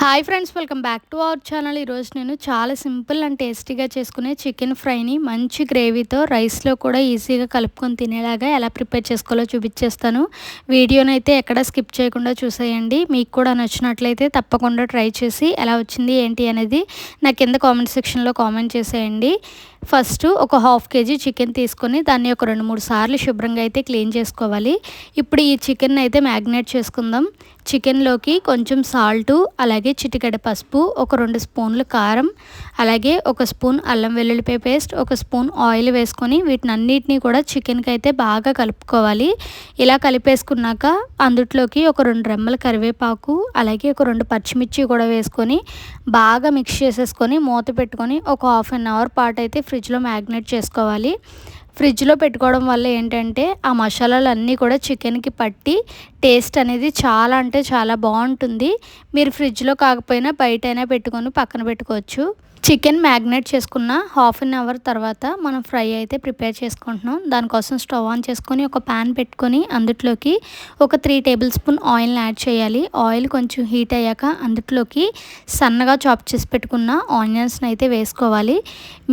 Hi friends welcome back to our channel ఈరోజు నేను చాలా సింపుల్ అండ్ టేస్టీగా చేసుకునే చికెన్ ఫ్రైని మంచి గ్రేవీతో రైస్లో కూడా ఈజీగా కలుపుకొని తినేలాగా ఎలా ప్రిపేర్ చేసుకోవాలో చూపించేస్తాను. వీడియోని అయితే ఎక్కడ స్కిప్ చేయకుండా చూసేయండి. మీకు కూడా నచ్చినట్లయితే తప్పకుండా ట్రై చేసి ఎలా వచ్చింది ఏంటి అనేది నా కింద కామెంట్ సెక్షన్లో కామెంట్ చేసేయండి. ఫస్ట్ ఒక హాఫ్ కేజీ చికెన్ తీసుకొని దాన్ని ఒక రెండు మూడు సార్లు శుభ్రంగా అయితే క్లీన్ చేసుకోవాలి. ఇప్పుడు ఈ చికెన్ అయితే మ్యాగ్నేట్ చేసుకుందాం. చికెన్లోకి కొంచెం సాల్టు అలాగే చిటికెడ పసుపు ఒక రెండు స్పూన్లు కారం అలాగే ఒక స్పూన్ అల్లం వెల్లుల్లిపాయ పేస్ట్ ఒక స్పూన్ ఆయిల్ వేసుకొని వీటిని అన్నిటినీ కూడా చికెన్కి అయితే బాగా కలుపుకోవాలి. ఇలా కలిపేసుకున్నాక అందుట్లోకి ఒక రెండు రెమ్మల కరివేపాకు అలాగే ఒక రెండు పచ్చిమిర్చి కూడా వేసుకొని బాగా మిక్స్ చేసేసుకొని మూత పెట్టుకొని ఒక హాఫ్ అన్ అవర్ పాటు అయితే ఫ్రిడ్జ్లో మ్యాగ్నేట్ చేసుకోవాలి. ఫ్రిడ్జ్లో పెట్టుకోవడం వల్ల ఏంటంటే ఆ మసాలాలు అన్నీ కూడా చికెన్కి పట్టి టేస్ట్ అనేది చాలా అంటే చాలా బాగుంటుంది. మీరు ఫ్రిడ్జ్లో కాకపోయినా బయటైనా పెట్టుకొని పక్కన పెట్టుకోవచ్చు. చికెన్ మ్యాగ్నేట్ చేసుకున్న హాఫ్ అన్ అవర్ తర్వాత మనం ఫ్రై అయితే ప్రిపేర్ చేసుకుంటున్నాం. దానికోసం స్టవ్ ఆన్ చేసుకొని ఒక ప్యాన్ పెట్టుకొని అందుట్లోకి ఒక త్రీ టేబుల్ స్పూన్ ఆయిల్ని యాడ్ చేయాలి. ఆయిల్ కొంచెం హీట్ అయ్యాక అందుట్లోకి సన్నగా చాప్ చేసి పెట్టుకున్న ఆనియన్స్ని అయితే వేసుకోవాలి.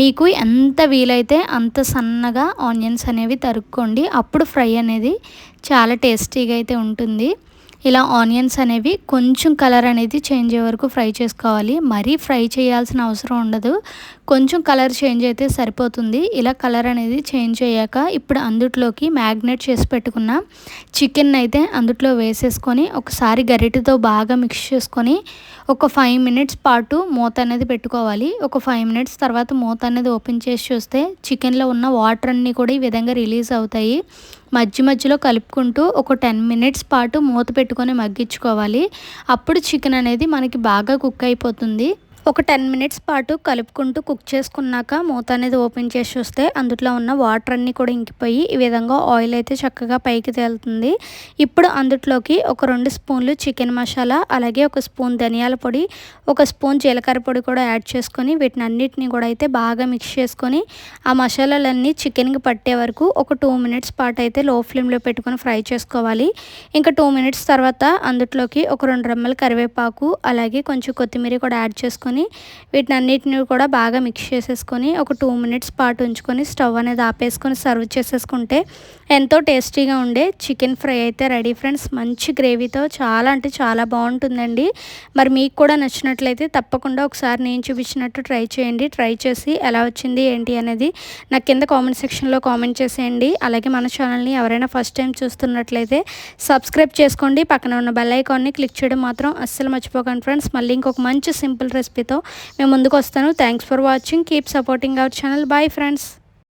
మీకు ఎంత వీలైతే అంత సన్నగా ఆనియన్స్ అనేవి తరుక్కోండి. అప్పుడు ఫ్రై అనేది చాలా టేస్టీగా అయితే ఉంటుంది. ఇలా ఆనియన్స్ అనేవి కొంచెం కలర్ అనేది చేంజ్ అయ్యే వరకు ఫ్రై చేసుకోవాలి. మరీ ఫ్రై చేయాల్సిన అవసరం ఉండదు. కొంచెం కలర్ చేంజ్ అయితే సరిపోతుంది. ఇలా కలర్ అనేది చేంజ్ అయ్యాక ఇప్పుడు అందుట్లోకి మ్యాగ్నెట్ చేసి పెట్టుకున్న చికెన్ అయితే అందుట్లో వేసేసుకొని ఒకసారి గరిటెతో బాగా మిక్స్ చేసుకొని ఒక ఫైవ్ మినిట్స్ పాటు మూత అనేది పెట్టుకోవాలి. ఒక ఫైవ్ మినిట్స్ తర్వాత మూత అనేది ఓపెన్ చేసి చూస్తే చికెన్లో ఉన్న వాటర్ అన్నీ కూడా ఈ విధంగా రిలీజ్ అవుతాయి. మధ్య మధ్యలో కలుపుకుంటూ ఒక టెన్ మినిట్స్ పాటు మూత పెట్టుకొని మగ్గించుకోవాలి. అప్పుడు చికెన్ అనేది మనకి బాగా కుక్ అయిపోతుంది. ఒక టెన్ మినిట్స్ పాటు కలుపుకుంటూ కుక్ చేసుకున్నాక మూత అనేది ఓపెన్ చేసి చూస్తే అందులో ఉన్న వాటర్ అన్నీ కూడా ఇంకిపోయి ఈ విధంగా ఆయిల్ అయితే చక్కగా పైకి తేలుతుంది. ఇప్పుడు అందుట్లోకి ఒక రెండు స్పూన్లు చికెన్ మసాలా అలాగే ఒక స్పూన్ ధనియాల పొడి ఒక స్పూన్ జీలకర్ర పొడి కూడా యాడ్ చేసుకొని వీటిని అన్నిటిని కూడా అయితే బాగా మిక్స్ చేసుకొని ఆ మసాలాలన్నీ చికెన్కి పట్టే వరకు ఒక టూ మినిట్స్ పాటు అయితే లో ఫ్లేమ్లో పెట్టుకొని ఫ్రై చేసుకోవాలి. ఇంకా టూ మినిట్స్ తర్వాత అందులోకి ఒక రెండు రెమ్మల కరివేపాకు అలాగే కొంచెం కొత్తిమీర కూడా యాడ్ చేసుకొని వేసుకొని వీటిని అన్నిటిని కూడా బాగా మిక్స్ చేసేసుకొని ఒక టూ మినిట్స్ పాటు ఉంచుకొని స్టవ్ అనేది ఆపేసుకొని సర్వ్ చేసేసుకుంటే ఎంతో టేస్టీగా ఉండే చికెన్ ఫ్రై అయితే రెడీ ఫ్రెండ్స్ మంచి గ్రేవీతో చాలా అంటే చాలా బాగుంటుందండి. మరి మీకు కూడా నచ్చినట్లయితే తప్పకుండా ఒకసారి నేను చూపించినట్టు ట్రై చేయండి. ట్రై చేసి ఎలా వచ్చింది ఏంటి అనేది నాకు కింద కామెంట్ సెక్షన్లో కామెంట్ చేసేయండి. అలాగే మన ఛానల్ని ఎవరైనా ఫస్ట్ టైం చూస్తున్నట్లయితే సబ్స్క్రైబ్ చేసుకోండి. పక్కన ఉన్న బెల్ ఐకాన్ని క్లిక్ చేయడం మాత్రం అస్సలు మర్చిపోకండి ఫ్రెండ్స్ మళ్ళీ ఇంకొక మంచి సింపుల్ రెసిపీ రెసిపీతో మేము ముందుకు వస్తాను. Thanks for watching keep supporting our channel bye friends